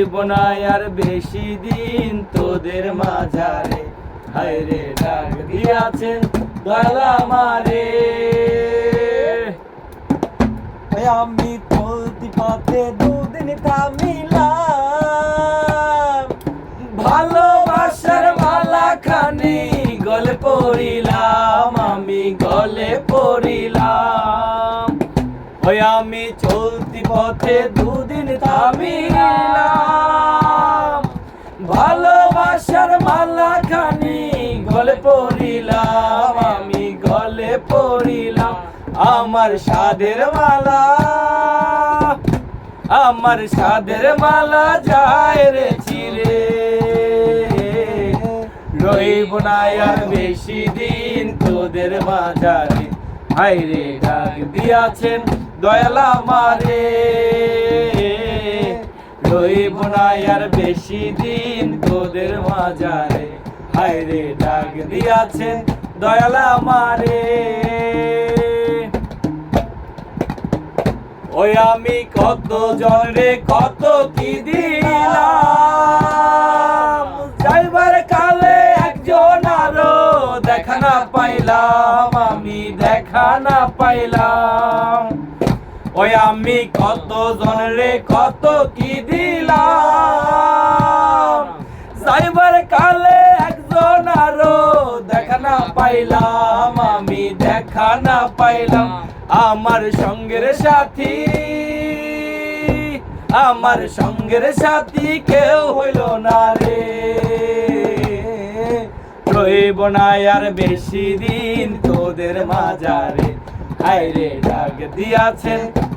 রইব না আর বেশি দিন তোদের মাঝারে। হায়রে ডাক দিয়াছেন দয়ালা মারে আমি চলতি পথে দুদিন থামিলাম ভালোবাসার মালা খানি গলে পড়িলাম আমি গলে পড়িলাম। আমি চলতি পথে দুদিন থামিলাম। ভালোবাসার মালা খানি গলে পড়িলাম, আমি গলে পড়িলাম আমার সাদের মালা। আমার সাদের মালা যায় রে চিরে। রইব না আর বেশি দিন তোদের মাঝারে। হাইরে ডাক দিয়াছেন দয়ালা মারে রইব না আর বেশি দিন তোদের মাঝারে হাইরে ডাক দিয়াছেন দয়ালা মারে ওই আমি কত জনরে কত কি দিলাম? যাইবার কালে একজন আরও দেখা না পাইলাম, আমি দেখা না পাইলাম। ওই আমি কত জনরে কত কি দিলাম? যাইবার কালে একজন আরও দেখা না পাইলাম, আমি দেখা না পাইলাম। আমার সঙ্গের সাথী, আমার সঙ্গের সাথী কেউ হইল না রে। রইব না আর বেশি দিন তোদের মাঝারে। হায়রে ডাক দিয়াছেন